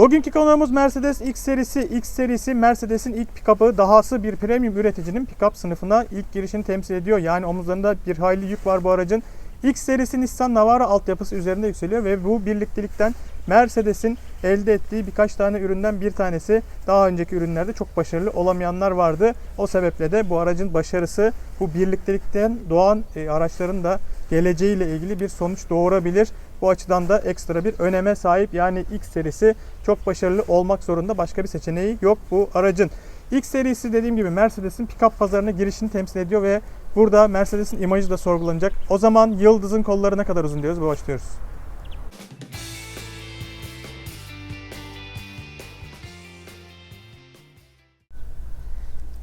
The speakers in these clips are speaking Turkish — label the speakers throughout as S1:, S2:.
S1: Bugünkü konuğumuz Mercedes X serisi. X serisi Mercedes'in ilk pick-up'ı. Dahası bir premium üreticinin pick-up sınıfına ilk girişini temsil ediyor. Yani omuzlarında bir hayli yük var bu aracın. X serisi Nissan Navara altyapısı üzerinde yükseliyor ve bu birliktelikten Mercedes'in elde ettiği birkaç tane üründen bir tanesi. Daha önceki ürünlerde çok başarılı olamayanlar vardı. O sebeple de bu aracın başarısı bu birliktelikten doğan e, araçların da geleceğiyle ilgili bir sonuç doğurabilir. Bu açıdan da ekstra bir öneme sahip. Yani X serisi çok başarılı olmak zorunda. Başka bir seçeneği yok bu aracın. X serisi dediğim gibi Mercedes'in pick-up pazarına girişini temsil ediyor ve burada Mercedes'in imajı da sorgulanacak. O zaman yıldızın kolları ne kadar uzun diyoruz, başlıyoruz.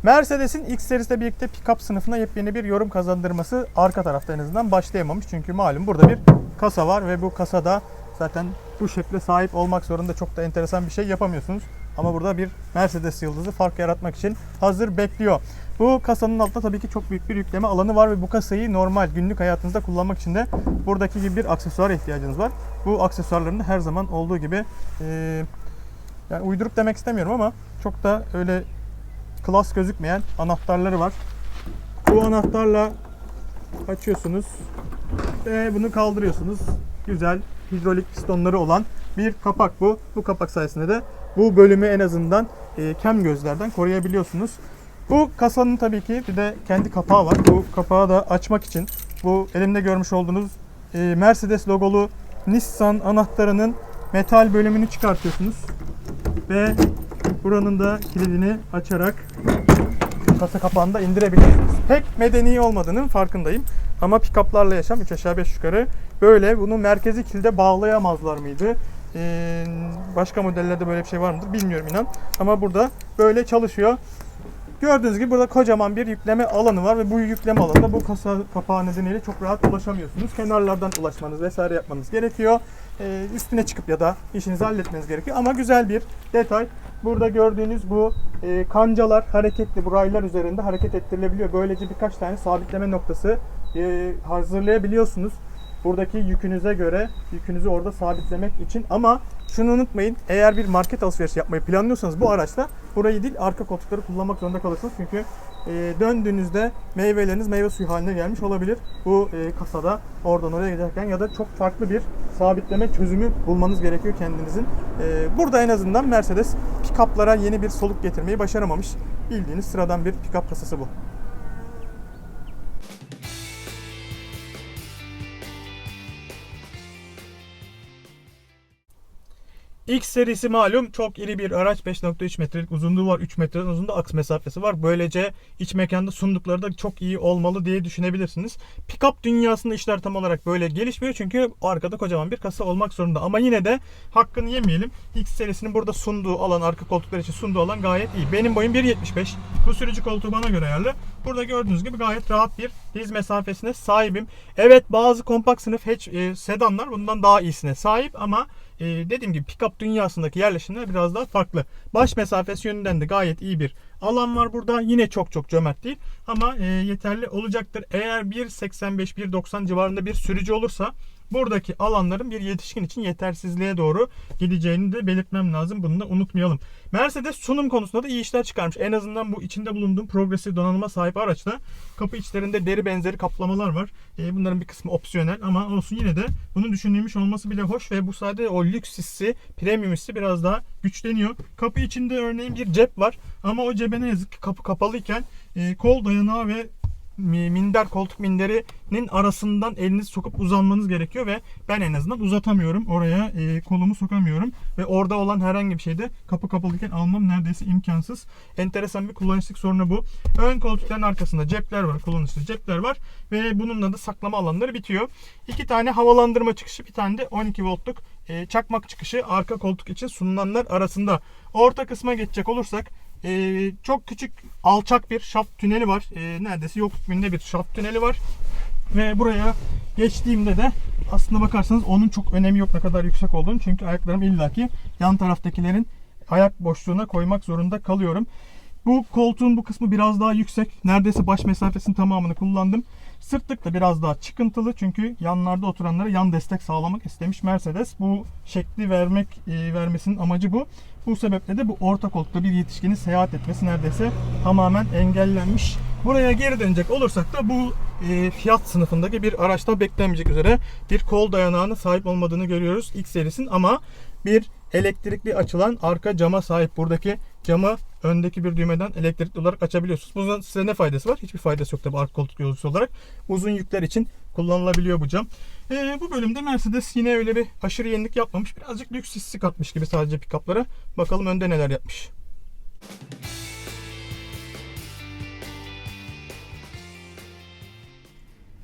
S1: Mercedes'in X serisiyle birlikte pick-up sınıfına yepyeni bir yorum kazandırması arka tarafta en azından başlayamamış. Çünkü malum burada bir kasa var ve bu kasada zaten bu şekle sahip olmak zorunda çok da enteresan bir şey yapamıyorsunuz. Ama burada bir Mercedes yıldızı fark yaratmak için hazır bekliyor. Bu kasanın altında tabii ki çok büyük bir yükleme alanı var ve bu kasayı normal günlük hayatınızda kullanmak için de buradaki gibi bir aksesuara ihtiyacınız var. Bu aksesuarların her zaman olduğu gibi eee, yani uyduruk demek istemiyorum ama çok da öyle klas gözükmeyen anahtarları var. Bu anahtarla açıyorsunuz ve bunu kaldırıyorsunuz. Güzel hidrolik pistonları olan bir kapak bu. Bu kapak sayesinde de bu bölümü en azından e, kem gözlerden koruyabiliyorsunuz. Bu kasanın tabii ki bir de kendi kapağı var. Bu kapağı da açmak için bu elimde görmüş olduğunuz e, Mercedes logolu Nissan anahtarının metal bölümünü çıkartıyorsunuz ve buranın da kilidini açarak kasa kapağını da indirebilirsiniz. Pek medeni olmadığının farkındayım. Ama pick-up'larla yaşam 3 aşağı 5 yukarı böyle. Bunu merkezi kilide bağlayamazlar mıydı? Ee, başka modellerde böyle bir şey var mıdır bilmiyorum inan. Ama burada böyle çalışıyor. Gördüğünüz gibi burada kocaman bir yükleme alanı var ve bu yükleme alanında bu kasa kapağı nedeniyle çok rahat ulaşamıyorsunuz. Kenarlardan ulaşmanız vesaire yapmanız gerekiyor. Ee, üstüne çıkıp ya da işinizi halletmeniz gerekiyor. Ama güzel bir detay. Burada gördüğünüz bu e, kancalar hareketli, bu raylar üzerinde hareket ettirilebiliyor. Böylece birkaç tane sabitleme noktası e, hazırlayabiliyorsunuz. Buradaki yükünüze göre yükünüzü orada sabitlemek için ama şunu unutmayın eğer bir market alışverişi yapmayı planlıyorsanız bu araçla burayı değil arka koltukları kullanmak zorunda kalırsınız çünkü e, döndüğünüzde meyveleriniz meyve suyu haline gelmiş olabilir bu e, kasada oradan oraya giderken ya da çok farklı bir sabitleme çözümü bulmanız gerekiyor kendinizin. E, burada en azından Mercedes pick-up'lara yeni bir soluk getirmeyi başaramamış. Bildiğiniz sıradan bir pick-up kasası bu. X serisi malum çok iri bir araç. 5.3 metrelik uzunluğu var. 3 metreden uzun da aks mesafesi var. Böylece iç mekanda sundukları da çok iyi olmalı diye düşünebilirsiniz. Pickup dünyasında işler tam olarak böyle gelişmiyor. Çünkü arkada kocaman bir kasa olmak zorunda. Ama yine de hakkını yemeyelim. X serisinin burada sunduğu alan, arka koltuklar için sunduğu alan gayet iyi. Benim boyum 1.75. Bu sürücü koltuğu bana göre ayarlı. Burada gördüğünüz gibi gayet rahat bir diz mesafesine sahibim. Evet bazı kompakt sınıf hatch, e, sedanlar bundan daha iyisine sahip ama e, dediğim gibi pick-up dünyasındaki yerleşimler biraz daha farklı. Baş mesafesi yönünden de gayet iyi bir alan var burada. Yine çok çok cömert değil ama e, yeterli olacaktır. Eğer 1.85-1.90 civarında bir sürücü olursa buradaki alanların bir yetişkin için yetersizliğe doğru gideceğini de belirtmem lazım. Bunu da unutmayalım. Mercedes sunum konusunda da iyi işler çıkarmış. En azından bu içinde bulunduğum progresif donanıma sahip araçta kapı içlerinde deri benzeri kaplamalar var. E, bunların bir kısmı opsiyonel ama olsun yine de bunu düşünülmüş olması bile hoş ve bu sayede o lüks hissi, premium hissi biraz daha güçleniyor. Kapı içinde örneğin bir cep var ama o cebe ne yazık ki kapı kapalıyken e, kol dayanağı ve minder koltuk minderinin arasından elinizi sokup uzanmanız gerekiyor ve ben en azından uzatamıyorum oraya e, kolumu sokamıyorum ve orada olan herhangi bir şeyde kapı kapalıyken almam neredeyse imkansız. Enteresan bir kullanışlık sorunu bu. Ön koltukların arkasında cepler var, kullanışlı cepler var ve bununla da saklama alanları bitiyor. İki tane havalandırma çıkışı, bir tane de 12 voltluk e, çakmak çıkışı arka koltuk için sunulanlar arasında. Orta kısma geçecek olursak ee, çok küçük alçak bir şaft tüneli var. Ee, neredeyse yok hükmünde bir şaft tüneli var. Ve buraya geçtiğimde de aslında bakarsanız onun çok önemi yok ne kadar yüksek olduğunu. Çünkü ayaklarım illaki yan taraftakilerin ayak boşluğuna koymak zorunda kalıyorum. Bu koltuğun bu kısmı biraz daha yüksek. Neredeyse baş mesafesinin tamamını kullandım. Sırtlık da biraz daha çıkıntılı çünkü yanlarda oturanlara yan destek sağlamak istemiş Mercedes. Bu şekli vermek e, vermesinin amacı bu. Bu sebeple de bu orta koltukta bir yetişkinin seyahat etmesi neredeyse tamamen engellenmiş. Buraya geri dönecek olursak da bu e, fiyat sınıfındaki bir araçta beklenmeyecek üzere bir kol dayanağına sahip olmadığını görüyoruz X serisinin ama bir elektrikli açılan arka cama sahip. Buradaki camı öndeki bir düğmeden elektrikli olarak açabiliyorsunuz. Bunun size ne faydası var? Hiçbir faydası yok tabii arka koltuk yolcusu olarak. Uzun yükler için kullanılabiliyor bu cam. Ee, bu bölümde Mercedes yine öyle bir aşırı yenilik yapmamış. Birazcık lüks hissi katmış gibi sadece pick-up'lara. Bakalım önde neler yapmış.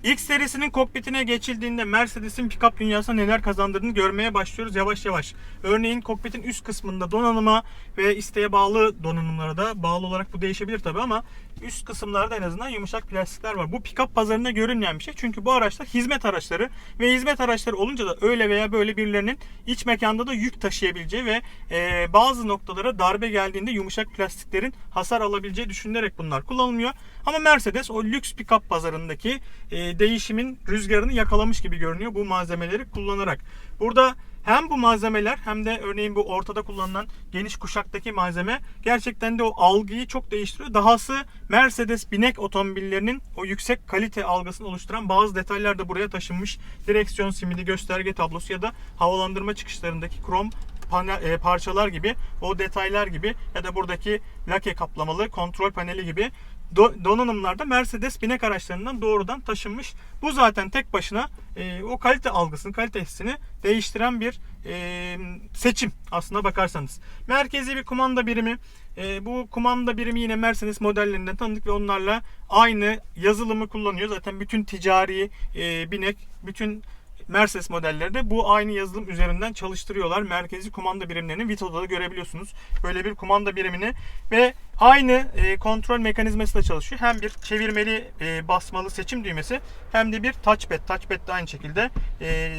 S1: X serisinin kokpitine geçildiğinde Mercedes'in pick-up dünyasına neler kazandırdığını görmeye başlıyoruz yavaş yavaş. Örneğin kokpitin üst kısmında donanıma ve isteğe bağlı donanımlara da bağlı olarak bu değişebilir tabi ama üst kısımlarda en azından yumuşak plastikler var. Bu pick-up pazarında görünmeyen bir şey. Çünkü bu araçlar hizmet araçları ve hizmet araçları olunca da öyle veya böyle birilerinin iç mekanda da yük taşıyabileceği ve e, bazı noktalara darbe geldiğinde yumuşak plastiklerin hasar alabileceği düşünülerek bunlar kullanılmıyor. Ama Mercedes o lüks pick-up pazarındaki e, değişimin rüzgarını yakalamış gibi görünüyor bu malzemeleri kullanarak. Burada hem bu malzemeler hem de örneğin bu ortada kullanılan geniş kuşaktaki malzeme gerçekten de o algıyı çok değiştiriyor. Dahası Mercedes binek otomobillerinin o yüksek kalite algısını oluşturan bazı detaylar da buraya taşınmış. Direksiyon simidi, gösterge tablosu ya da havalandırma çıkışlarındaki krom panel, e, parçalar gibi, o detaylar gibi ya da buradaki lake kaplamalı kontrol paneli gibi donanımlarda Mercedes binek araçlarından doğrudan taşınmış. Bu zaten tek başına e, o kalite algısını, kalite hissini değiştiren bir e, seçim aslına bakarsanız. Merkezi bir kumanda birimi. E, bu kumanda birimi yine Mercedes modellerinden tanıdık ve onlarla aynı yazılımı kullanıyor. Zaten bütün ticari e, binek, bütün Mercedes modelleri de bu aynı yazılım üzerinden çalıştırıyorlar. Merkezi kumanda birimlerini Vito'da da görebiliyorsunuz. Böyle bir kumanda birimini ve aynı e, kontrol mekanizması da çalışıyor. Hem bir çevirmeli e, basmalı seçim düğmesi hem de bir touchpad. Touchpad de aynı şekilde e,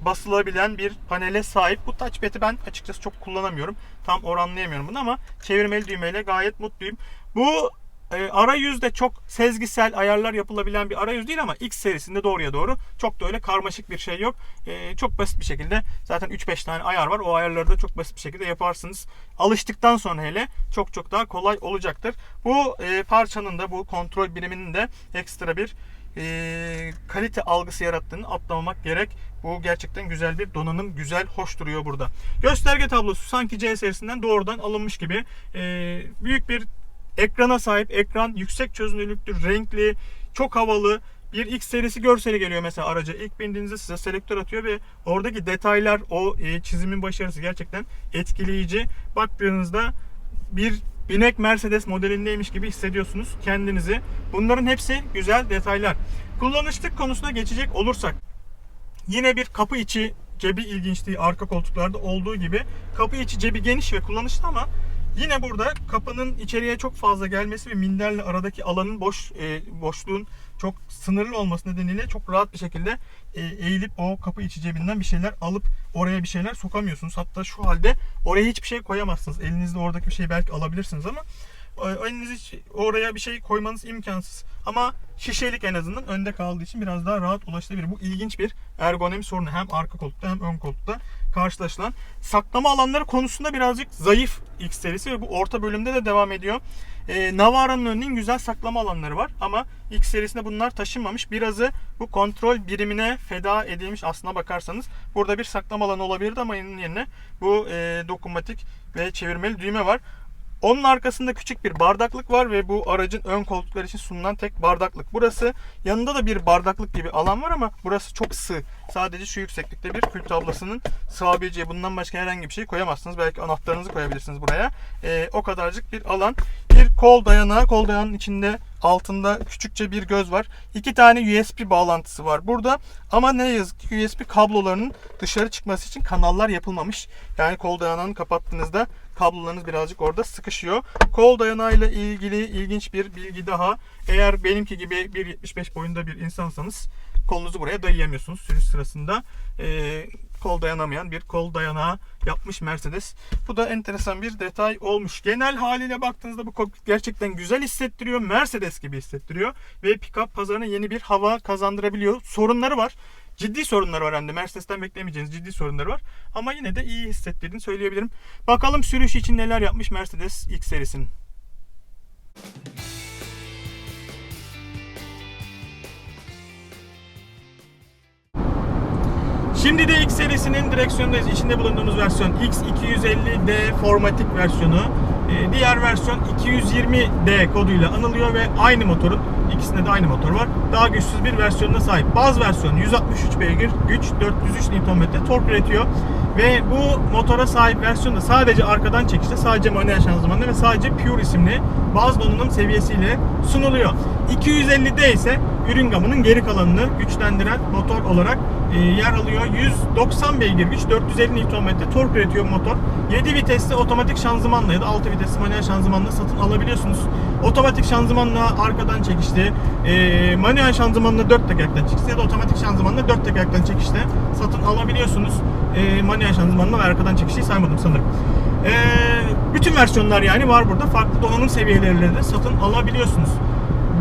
S1: basılabilen bir panele sahip. Bu touchpad'i ben açıkçası çok kullanamıyorum. Tam oranlayamıyorum bunu ama çevirmeli düğmeyle gayet mutluyum. Bu e, arayüzde çok sezgisel ayarlar yapılabilen bir arayüz değil ama X serisinde doğruya doğru çok da öyle karmaşık bir şey yok. E, çok basit bir şekilde zaten 3-5 tane ayar var. O ayarları da çok basit bir şekilde yaparsınız. Alıştıktan sonra hele çok çok daha kolay olacaktır. Bu e, parçanın da bu kontrol biriminin de ekstra bir e, kalite algısı yarattığını atlamamak gerek. Bu gerçekten güzel bir donanım. Güzel, hoş duruyor burada. Gösterge tablosu sanki C serisinden doğrudan alınmış gibi. E, büyük bir ekrana sahip. Ekran yüksek çözünürlüktür, renkli, çok havalı. Bir X serisi görseli geliyor mesela araca. İlk bindiğinizde size selektör atıyor ve oradaki detaylar, o e, çizimin başarısı gerçekten etkileyici. Baktığınızda bir binek Mercedes modelindeymiş gibi hissediyorsunuz kendinizi. Bunların hepsi güzel detaylar. Kullanışlık konusuna geçecek olursak yine bir kapı içi cebi ilginçliği arka koltuklarda olduğu gibi kapı içi cebi geniş ve kullanışlı ama yine burada kapının içeriye çok fazla gelmesi ve minderle aradaki alanın boş e, boşluğun çok sınırlı olması nedeniyle çok rahat bir şekilde e, eğilip o kapı içi cebinden bir şeyler alıp oraya bir şeyler sokamıyorsunuz. Hatta şu halde oraya hiçbir şey koyamazsınız. Elinizle oradaki bir şeyi belki alabilirsiniz ama e, elinizi oraya bir şey koymanız imkansız. Ama şişelik en azından önde kaldığı için biraz daha rahat ulaşılabilir. Bu ilginç bir ergonomi sorunu hem arka koltukta hem ön koltukta karşılaşılan. Saklama alanları konusunda birazcık zayıf X serisi ve bu orta bölümde de devam ediyor. Ee, Navara'nın örneğin güzel saklama alanları var ama X serisinde bunlar taşınmamış. Birazı bu kontrol birimine feda edilmiş aslına bakarsanız. Burada bir saklama alanı olabilirdi ama yerine bu e, dokunmatik ve çevirmeli düğme var. Onun arkasında küçük bir bardaklık var ve bu aracın ön koltukları için sunulan tek bardaklık. Burası yanında da bir bardaklık gibi alan var ama burası çok sığ. Sadece şu yükseklikte bir kül tablasının sığabileceği bundan başka herhangi bir şey koyamazsınız. Belki anahtarınızı koyabilirsiniz buraya. Ee, o kadarcık bir alan. Bir kol dayanağı. Kol dayanağının içinde altında küçükçe bir göz var. İki tane USB bağlantısı var burada. Ama ne yazık ki USB kablolarının dışarı çıkması için kanallar yapılmamış. Yani kol dayanağını kapattığınızda kablolarınız birazcık orada sıkışıyor. Kol dayanağıyla ilgili ilginç bir bilgi daha. Eğer benimki gibi 1.75 boyunda bir insansanız kolunuzu buraya dayayamıyorsunuz sürüş sırasında. Ee, kol dayanamayan bir kol dayanağı yapmış Mercedes. Bu da enteresan bir detay olmuş. Genel haliyle baktığınızda bu kokpit gerçekten güzel hissettiriyor. Mercedes gibi hissettiriyor. Ve pick-up pazarına yeni bir hava kazandırabiliyor. Sorunları var. Ciddi sorunları var hem de. Mercedes'ten beklemeyeceğiniz ciddi sorunları var. Ama yine de iyi hissettirdiğini söyleyebilirim. Bakalım sürüş için neler yapmış Mercedes X serisinin. Şimdi de X serisinin direksiyondayız. İçinde bulunduğumuz versiyon X250D formatik versiyonu. Ee, Diğer versiyon 220D koduyla anılıyor ve aynı motorun ikisinde de aynı motor var. Daha güçsüz bir versiyonuna sahip. Baz versiyonu 163 beygir güç 403 Nm tork üretiyor. Ve bu motora sahip versiyonda sadece arkadan çekişte, sadece manuel şanzımanla ve sadece Pure isimli baz donanım seviyesiyle sunuluyor. 250D ise ürün gamının geri kalanını güçlendiren motor olarak yer alıyor. 190 beygir güç, 450 Nm tork üretiyor motor. 7 vitesli otomatik şanzımanla ya da 6 vitesli manuel şanzımanla satın alabiliyorsunuz. Otomatik şanzımanla arkadan çekişte, e, manuel şanzımanla 4 tekerlekten çekişte ya da otomatik şanzımanla 4 tekerlekten çekişte satın alabiliyorsunuz. E, manuel şanzımanla ve arkadan çekişi saymadım sanırım. E, bütün versiyonlar yani var burada. Farklı donanım seviyeleriyle de satın alabiliyorsunuz.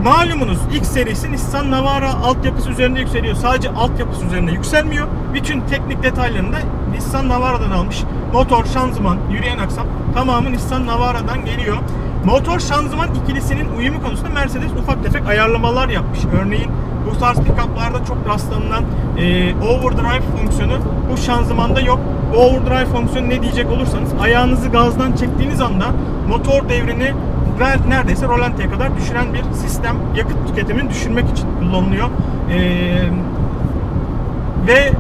S1: Malumunuz X serisi Nissan Navara altyapısı üzerinde yükseliyor. Sadece altyapısı üzerinde yükselmiyor. Bütün teknik detaylarını da Nissan Navara'dan almış. Motor, şanzıman, yürüyen aksam tamamı Nissan Navara'dan geliyor. Motor şanzıman ikilisinin uyumu konusunda Mercedes ufak tefek ayarlamalar yapmış. Örneğin bu tarz pick-up'larda çok rastlanılan e, overdrive fonksiyonu bu şanzımanda yok. Bu overdrive fonksiyonu ne diyecek olursanız ayağınızı gazdan çektiğiniz anda motor devrini neredeyse rolantiye kadar düşüren bir sistem yakıt tüketimini düşürmek için kullanılıyor. Ee, ve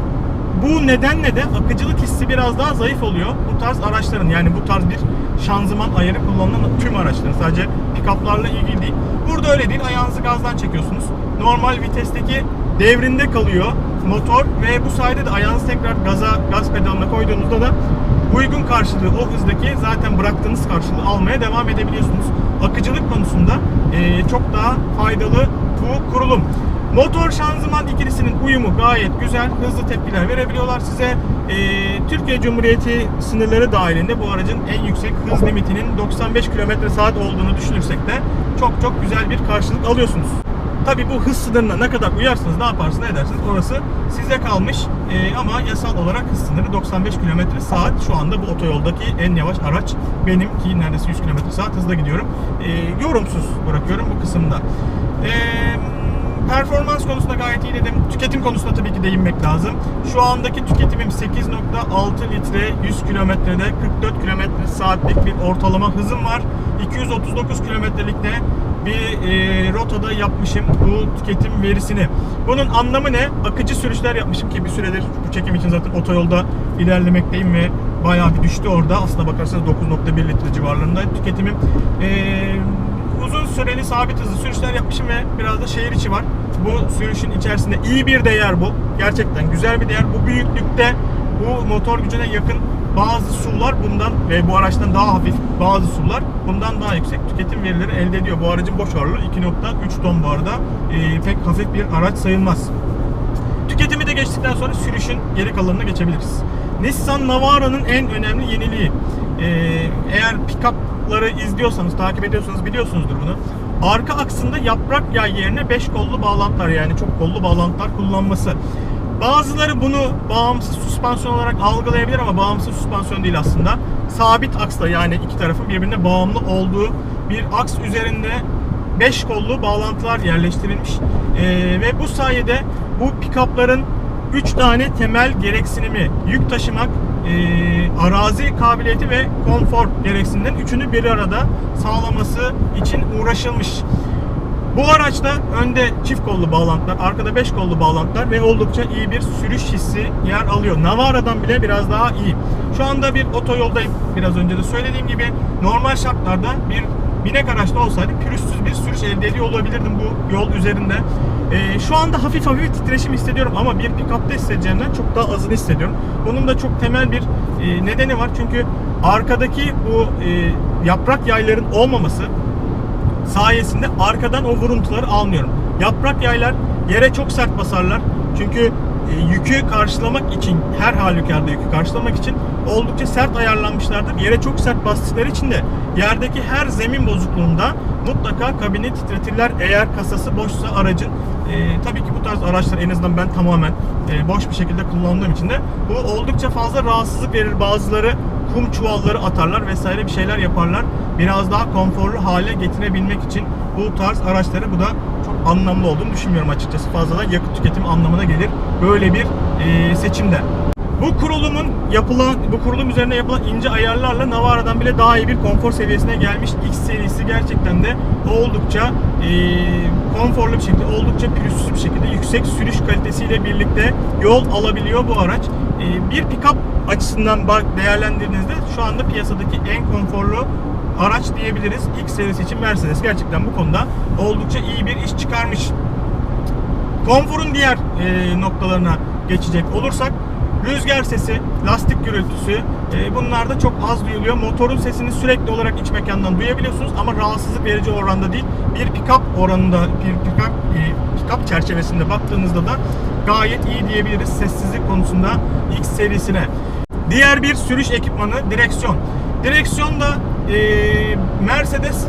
S1: bu nedenle de akıcılık hissi biraz daha zayıf oluyor bu tarz araçların. Yani bu tarz bir şanzıman ayarı kullanılan tüm araçların sadece pick-up'larla ilgili değil. Burada öyle değil. Ayağınızı gazdan çekiyorsunuz. Normal vitesteki devrinde kalıyor motor ve bu sayede de ayağınızı tekrar gaza gaz pedalına koyduğunuzda da uygun karşılığı o hızdaki zaten bıraktığınız karşılığı almaya devam edebiliyorsunuz. Akıcılık konusunda e, çok daha faydalı bu kurulum. Motor şanzıman ikilisinin uyumu gayet güzel. Hızlı tepkiler verebiliyorlar size. E, Türkiye Cumhuriyeti sınırları dahilinde bu aracın en yüksek hız limitinin 95 km saat olduğunu düşünürsek de çok çok güzel bir karşılık alıyorsunuz. Tabi bu hız sınırına ne kadar uyarsınız, ne yaparsınız, ne edersiniz orası size kalmış. Ee, ama yasal olarak hız sınırı 95 km saat. Şu anda bu otoyoldaki en yavaş araç benim ki neredeyse 100 km saat hızla gidiyorum. Ee, yorumsuz bırakıyorum bu kısımda. Ee, performans konusunda gayet iyi dedim. Tüketim konusunda tabii ki değinmek lazım. Şu andaki tüketimim 8.6 litre 100 kilometrede 44 kilometre saatlik bir ortalama hızım var. 239 kilometrelikte bir e, rotada yapmışım bu tüketim verisini. Bunun anlamı ne? Akıcı sürüşler yapmışım ki bir süredir bu çekim için zaten otoyolda ilerlemekteyim ve bayağı bir düştü orada. Aslına bakarsanız 9.1 litre civarlarında tüketimim. E, uzun süreli sabit hızlı sürüşler yapmışım ve biraz da şehir içi var. Bu sürüşün içerisinde iyi bir değer bu. Gerçekten güzel bir değer. Bu büyüklükte bu motor gücüne yakın bazı sular bundan ve bu araçtan daha hafif bazı sular bundan daha yüksek tüketim verileri elde ediyor. Bu aracın boş ağırlığı 2.3 ton bu arada. Ee, pek hafif bir araç sayılmaz. Tüketimi de geçtikten sonra sürüşün geri kalanına geçebiliriz. Nissan Navara'nın en önemli yeniliği. Ee, eğer pick-up'ları izliyorsanız, takip ediyorsanız biliyorsunuzdur bunu. Arka aksında yaprak yay yerine 5 kollu bağlantılar yani çok kollu bağlantılar kullanması. Bazıları bunu bağımsız süspansiyon olarak algılayabilir ama bağımsız süspansiyon değil aslında. Sabit aksla yani iki tarafın birbirine bağımlı olduğu bir aks üzerinde 5 kollu bağlantılar yerleştirilmiş. Ee, ve bu sayede bu pick-up'ların 3 tane temel gereksinimi yük taşımak, arazi kabiliyeti ve konfor gereksinimden üçünü bir arada sağlaması için uğraşılmış. Bu araçta önde çift kollu bağlantılar, arkada 5 kollu bağlantılar ve oldukça iyi bir sürüş hissi yer alıyor. Navara'dan bile biraz daha iyi. Şu anda bir otoyoldayım. Biraz önce de söylediğim gibi normal şartlarda bir binek araçta olsaydı pürüzsüz bir sürüş elde ediyor olabilirdim bu yol üzerinde. Ee, şu anda hafif hafif titreşim hissediyorum ama bir pick-up'ta hissedeceğimden çok daha azını hissediyorum. Bunun da çok temel bir e, nedeni var. Çünkü arkadaki bu e, yaprak yayların olmaması sayesinde arkadan o vuruntuları almıyorum. Yaprak yaylar yere çok sert basarlar. Çünkü e, yükü karşılamak için her halükarda yükü karşılamak için oldukça sert ayarlanmışlardır. Yere çok sert bastıkları için de yerdeki her zemin bozukluğunda mutlaka kabini titretirler eğer kasası boşsa aracın. E, tabii ki bu tarz araçlar en azından ben tamamen e, boş bir şekilde kullandığım için de bu oldukça fazla rahatsızlık verir. Bazıları kum çuvalları atarlar vesaire bir şeyler yaparlar. Biraz daha konforlu hale getirebilmek için bu tarz araçları bu da anlamlı olduğunu düşünmüyorum açıkçası. Fazladan yakıt tüketimi anlamına gelir böyle bir e, seçimde. Bu kurulumun yapılan, bu kurulum üzerine yapılan ince ayarlarla Navara'dan bile daha iyi bir konfor seviyesine gelmiş. X serisi gerçekten de oldukça e, konforlu bir şekilde, oldukça pürüzsüz bir şekilde yüksek sürüş kalitesiyle birlikte yol alabiliyor bu araç. E, bir pick-up açısından değerlendirdiğinizde şu anda piyasadaki en konforlu araç diyebiliriz. X serisi için Mercedes gerçekten bu konuda oldukça iyi bir iş çıkarmış. Konforun diğer e, noktalarına geçecek olursak rüzgar sesi, lastik gürültüsü e, bunlar da çok az duyuluyor. Motorun sesini sürekli olarak iç mekandan duyabiliyorsunuz ama rahatsızlık verici oranda değil. Bir pick-up oranında, bir pick-up e, pick-up çerçevesinde baktığınızda da gayet iyi diyebiliriz sessizlik konusunda X serisine. Diğer bir sürüş ekipmanı direksiyon. Direksiyon da Mercedes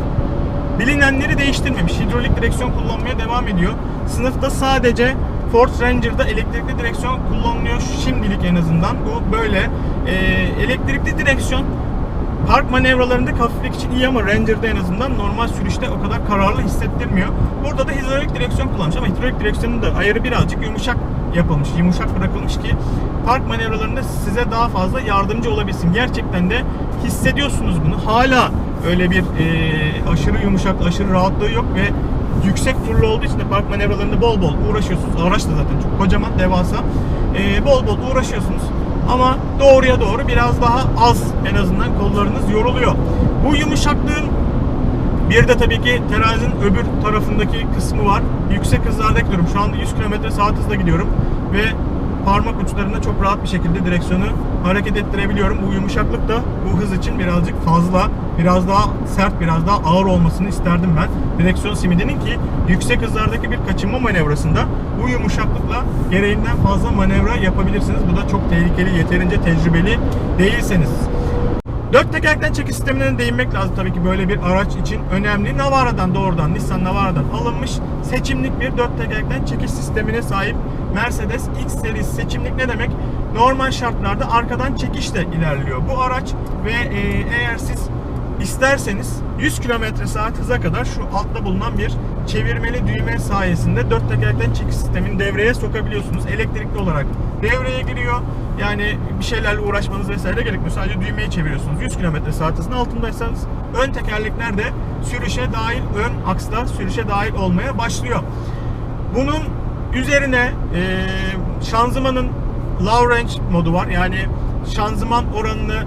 S1: bilinenleri değiştirmemiş. Hidrolik direksiyon kullanmaya devam ediyor. Sınıfta sadece Ford Ranger'da elektrikli direksiyon kullanılıyor şimdilik en azından. Bu böyle. Ee, elektrikli direksiyon park manevralarında hafiflik için iyi ama Ranger'da en azından normal sürüşte o kadar kararlı hissettirmiyor. Burada da hidrolik direksiyon kullanmış ama hidrolik direksiyonun da ayarı birazcık yumuşak yapılmış, yumuşak bırakılmış ki park manevralarında size daha fazla yardımcı olabilsin. Gerçekten de hissediyorsunuz bunu. Hala öyle bir e, aşırı yumuşak, aşırı rahatlığı yok ve yüksek turlu olduğu için de park manevralarında bol bol uğraşıyorsunuz. Araç da zaten çok kocaman, devasa. E, bol bol uğraşıyorsunuz. Ama doğruya doğru biraz daha az en azından kollarınız yoruluyor. Bu yumuşaklığın bir de tabii ki terazinin öbür tarafındaki kısmı var. Yüksek hızlarda gidiyorum. Şu anda 100 km saat hızla gidiyorum. Ve parmak uçlarında çok rahat bir şekilde direksiyonu hareket ettirebiliyorum. Bu yumuşaklık da bu hız için birazcık fazla, biraz daha sert, biraz daha ağır olmasını isterdim ben. Direksiyon simidinin ki yüksek hızlardaki bir kaçınma manevrasında bu yumuşaklıkla gereğinden fazla manevra yapabilirsiniz. Bu da çok tehlikeli, yeterince tecrübeli değilseniz. Dört tekerlekten çekiş sistemine değinmek lazım tabii ki böyle bir araç için önemli. Navara'dan doğrudan Nissan Navara'dan alınmış seçimlik bir dört tekerlekten çekiş sistemine sahip Mercedes X serisi seçimlik ne demek? Normal şartlarda arkadan çekişle ilerliyor bu araç ve e, eğer siz isterseniz 100 km saat hıza kadar şu altta bulunan bir çevirmeli düğme sayesinde dört tekerlekten çekiş sistemini devreye sokabiliyorsunuz. Elektrikli olarak devreye giriyor. Yani bir şeylerle uğraşmanız vesaire gerekmiyor. Sadece düğmeyi çeviriyorsunuz. 100 km saat hızının altındaysanız ön tekerlekler de sürüşe dahil, ön akslar sürüşe dahil olmaya başlıyor. Bunun üzerine e, şanzımanın low range modu var. Yani şanzıman oranını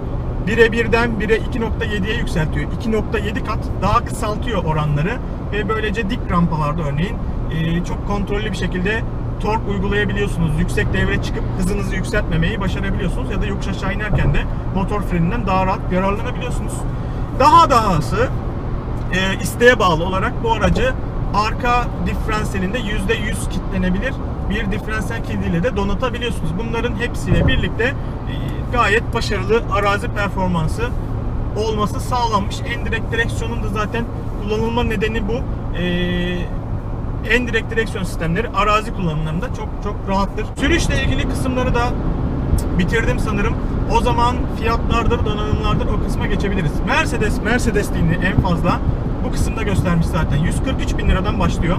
S1: 1'e 1'den 1'e 2.7'ye yükseltiyor. 2.7 kat daha kısaltıyor oranları ve böylece dik rampalarda örneğin e, çok kontrollü bir şekilde tork uygulayabiliyorsunuz. Yüksek devre çıkıp hızınızı yükseltmemeyi başarabiliyorsunuz ya da yokuş aşağı inerken de motor freninden daha rahat yararlanabiliyorsunuz. Daha dahası e, isteğe bağlı olarak bu aracı arka diferansiyelinde %100 kilitlenebilir bir diferansiyel kildiyle de donatabiliyorsunuz. Bunların hepsiyle birlikte e, gayet başarılı arazi performansı olması sağlanmış. Endirekt direksiyonun da zaten kullanılma nedeni bu. Ee, endirekt direksiyon sistemleri arazi kullanımlarında çok çok rahattır. Sürüşle ilgili kısımları da bitirdim sanırım. O zaman fiyatlardır, donanımlardır o kısma geçebiliriz. Mercedes, Mercedesliğini en fazla bu kısımda göstermiş zaten. 143 bin liradan başlıyor.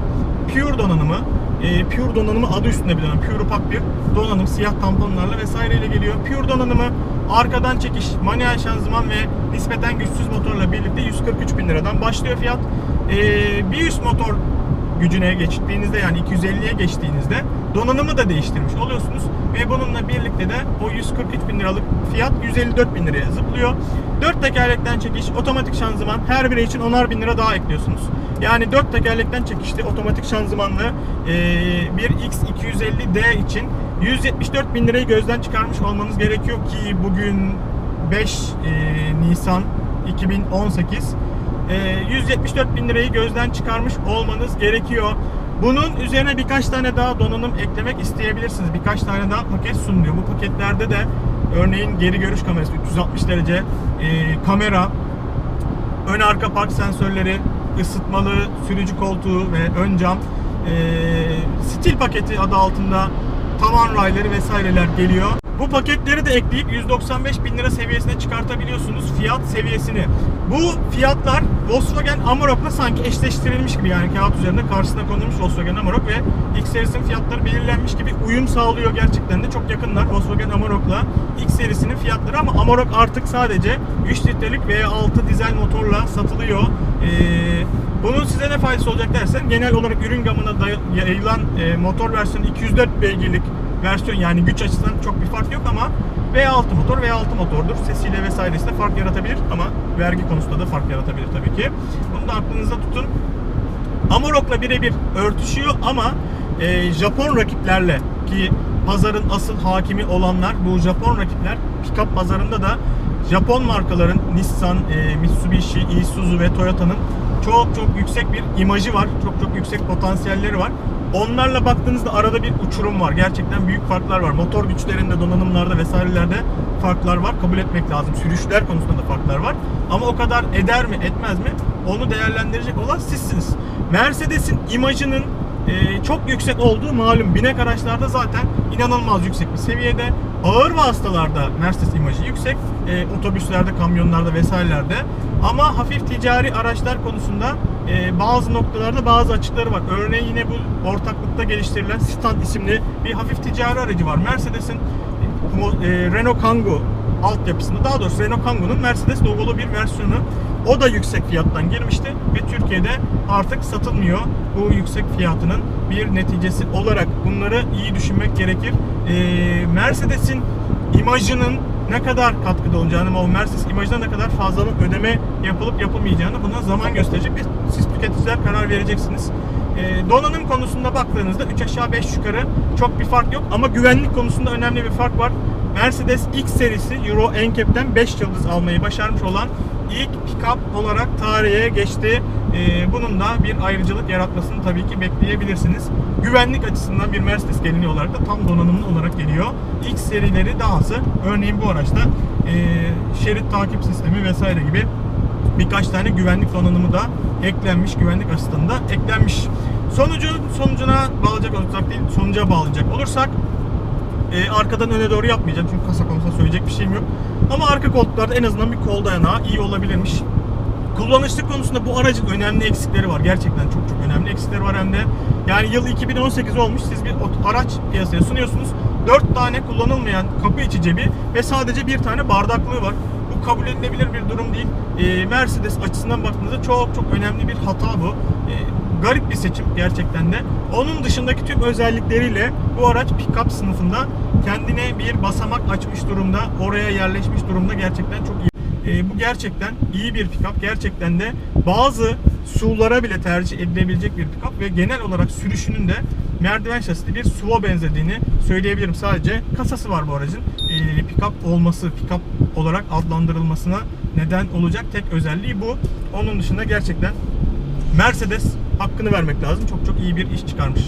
S1: Pure donanımı, e, Pure donanımı adı üstünde bir donanım. Pure Pak bir donanım, siyah tamponlarla vesaireyle geliyor. Pure donanımı arkadan çekiş, manuel şanzıman ve nispeten güçsüz motorla birlikte 143 bin liradan başlıyor fiyat. E, bir üst motor gücüne geçtiğinizde yani 250'ye geçtiğinizde donanımı da değiştirmiş oluyorsunuz ve bununla birlikte de o 143 bin liralık fiyat 154 bin liraya zıplıyor. 4 tekerlekten çekiş, otomatik şanzıman her biri için 10'ar bin lira daha ekliyorsunuz. Yani 4 tekerlekten çekişli otomatik şanzımanlı e, bir X250D için 174 bin lirayı gözden çıkarmış olmanız gerekiyor ki bugün 5 e, Nisan 2018 e, 174 bin lirayı gözden çıkarmış olmanız gerekiyor. Bunun üzerine birkaç tane daha donanım eklemek isteyebilirsiniz. Birkaç tane daha paket sunuluyor. Bu paketlerde de örneğin geri görüş kamerası 360 derece e, kamera, ön arka park sensörleri, ısıtmalı sürücü koltuğu ve ön cam, e, stil paketi adı altında tavan rayları vesaireler geliyor. Bu paketleri de ekleyip 195 bin lira seviyesine çıkartabiliyorsunuz fiyat seviyesini. Bu fiyatlar Volkswagen Amarok'la sanki eşleştirilmiş gibi yani kağıt üzerinde karşısına konulmuş Volkswagen Amarok ve X serisinin fiyatları belirlenmiş gibi uyum sağlıyor gerçekten de çok yakınlar Volkswagen Amarok'la X serisinin fiyatları ama Amarok artık sadece 3 litrelik V6 dizel motorla satılıyor. Ee, bunun size ne faydası olacak dersen genel olarak ürün gamına yayılan e, motor versiyonu 204 beygirlik versiyon yani güç açısından çok bir fark yok ama V6 motor V6 motordur. Sesiyle vesairesiyle fark yaratabilir ama vergi konusunda da fark yaratabilir tabii ki. Bunu da aklınızda tutun. Amarok'la birebir örtüşüyor ama e, Japon rakiplerle ki pazarın asıl hakimi olanlar bu Japon rakipler pick-up pazarında da Japon markaların Nissan, e, Mitsubishi, Isuzu ve Toyota'nın çok çok yüksek bir imajı var. Çok çok yüksek potansiyelleri var. Onlarla baktığınızda arada bir uçurum var. Gerçekten büyük farklar var. Motor güçlerinde, donanımlarda vesairelerde farklar var. Kabul etmek lazım. Sürüşler konusunda da farklar var. Ama o kadar eder mi, etmez mi? Onu değerlendirecek olan sizsiniz. Mercedes'in imajının e, çok yüksek olduğu malum. Binek araçlarda zaten inanılmaz yüksek bir seviyede. Ağır vasıtalarda Mercedes imajı yüksek. E, otobüslerde, kamyonlarda vesairelerde. Ama hafif ticari araçlar konusunda e, bazı noktalarda bazı açıkları var. Örneğin yine bu ortaklıkta geliştirilen Stand isimli bir hafif ticari aracı var. Mercedes'in e, Renault Kangoo altyapısında daha doğrusu Renault Kangoo'nun Mercedes logolu bir versiyonu. O da yüksek fiyattan girmişti ve Türkiye'de artık satılmıyor. Bu yüksek fiyatının bir neticesi olarak bunları iyi düşünmek gerekir. Ee, Mercedes'in imajının ne kadar katkıda olacağını ama o Mercedes imajına ne kadar fazladan ödeme yapılıp yapılmayacağını buna zaman gösterecek ve siz tüketiciler karar vereceksiniz. Ee, donanım konusunda baktığınızda 3 aşağı 5 yukarı çok bir fark yok ama güvenlik konusunda önemli bir fark var. Mercedes X serisi Euro NCAP'ten 5 yıldız almayı başarmış olan ilk pick-up olarak tarihe geçti. Ee, bunun da bir ayrıcalık yaratmasını tabii ki bekleyebilirsiniz. Güvenlik açısından bir Mercedes gelini olarak da tam donanımlı olarak geliyor. X serileri dahası örneğin bu araçta e, şerit takip sistemi vesaire gibi birkaç tane güvenlik donanımı da eklenmiş, güvenlik asistanı da eklenmiş. Sonucu sonucuna bağlayacak olursak değil, sonuca bağlayacak olursak e, arkadan öne doğru yapmayacağım çünkü kasa konusunda söyleyecek bir şeyim yok. Ama arka koltuklarda en azından bir kol dayanağı iyi olabilirmiş. Kullanışlık konusunda bu aracın önemli eksikleri var. Gerçekten çok çok önemli eksikleri var hem de. Yani yıl 2018 olmuş. Siz bir araç piyasaya sunuyorsunuz. 4 tane kullanılmayan kapı içi cebi ve sadece bir tane bardaklığı var. Bu kabul edilebilir bir durum değil. Ee, Mercedes açısından baktığınızda çok çok önemli bir hata bu. Ee, garip bir seçim gerçekten de. Onun dışındaki tüm özellikleriyle bu araç pick-up sınıfında kendine bir basamak açmış durumda. Oraya yerleşmiş durumda gerçekten çok iyi. Ee, bu gerçekten iyi bir pick-up. Gerçekten de bazı SUV'lara bile tercih edilebilecek bir pick-up ve genel olarak sürüşünün de merdiven şasili bir SUV'a benzediğini söyleyebilirim. Sadece kasası var bu aracın. Ee, pick-up olması, pick-up olarak adlandırılmasına neden olacak tek özelliği bu. Onun dışında gerçekten Mercedes hakkını vermek lazım. Çok çok iyi bir iş çıkarmış.